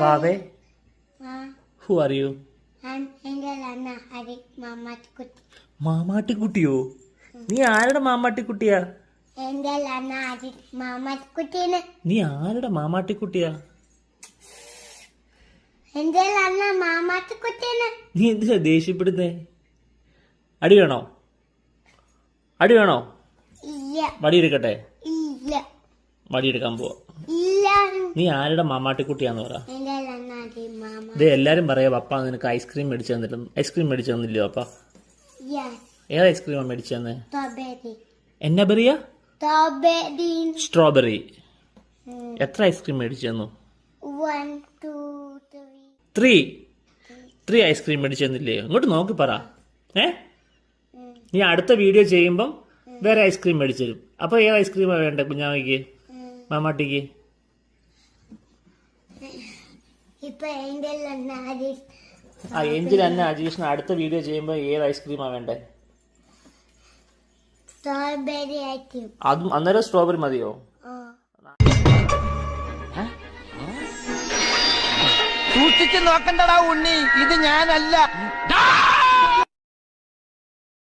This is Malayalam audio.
വാവേ. ഹു ആർ യു മാമാട്ടിക്കുട്ടിയോ? നീ ആരുടെ മാമാട്ടിക്കുട്ടിയാ? നീ ആരുടെ മാമാട്ടിക്കുട്ടിയാ? നീ എന്തിനാ ദേഷ്യപ്പെടുന്നേ? അടി വേണോ? അടി വേണോ? ഇല്ല. വടി എടുക്കട്ടെ ഇല്ല. വടി എടുക്കാൻ പോവാ നീ ആരുടെ മാമാട്ടിക്കുട്ടിയാന്ന് പറ. ഇതേ എല്ലാരും പറയാ പപ്പ നിനക്ക് ഐസ്ക്രീം മേടിച്ചു തന്നിട്ട് ഐസ്ക്രീം മേടിച്ചു തന്നില്ലയോ പപ്പ? യെസ് ഏത് ഐസ്ക്രീമാ മേടിച്ചു തന്നെ? എന്നാ പറയാ സ്ട്രോബെറി എത്ര ഐസ്ക്രീം മേടിച്ചു തന്നു? ത്രീ ത്രീ ഐസ്ക്രീം മേടിച്ചു തന്നില്ലേ ഇങ്ങോട്ട് നോക്കി പറ. ഏ? നീ അടുത്ത വീഡിയോ ചെയ്യുമ്പം വേറെ ഐസ്ക്രീം മേടിച്ചു തരും. അപ്പൊ ഏത് ഐസ്ക്രീമാണ് വേണ്ടേ കുഞ്ഞാമയ്ക്ക് മാമാട്ടിക്ക്? ആ എഞ്ചിൽ തന്നെ അജീഷിന് അടുത്ത വീഡിയോ ചെയ്യുമ്പോൾ ഏത് ഐസ്ക്രീമാ വേണ്ടേ? സ്ട്രോബെറി ഐസ്ക്രീം അതും അന്നേരം സ്ട്രോബെറി മതിയോ? സൂക്ഷിച്ചു നോക്കണ്ടടാ ഉണ്ണി. ഇത് ഞാനല്ല.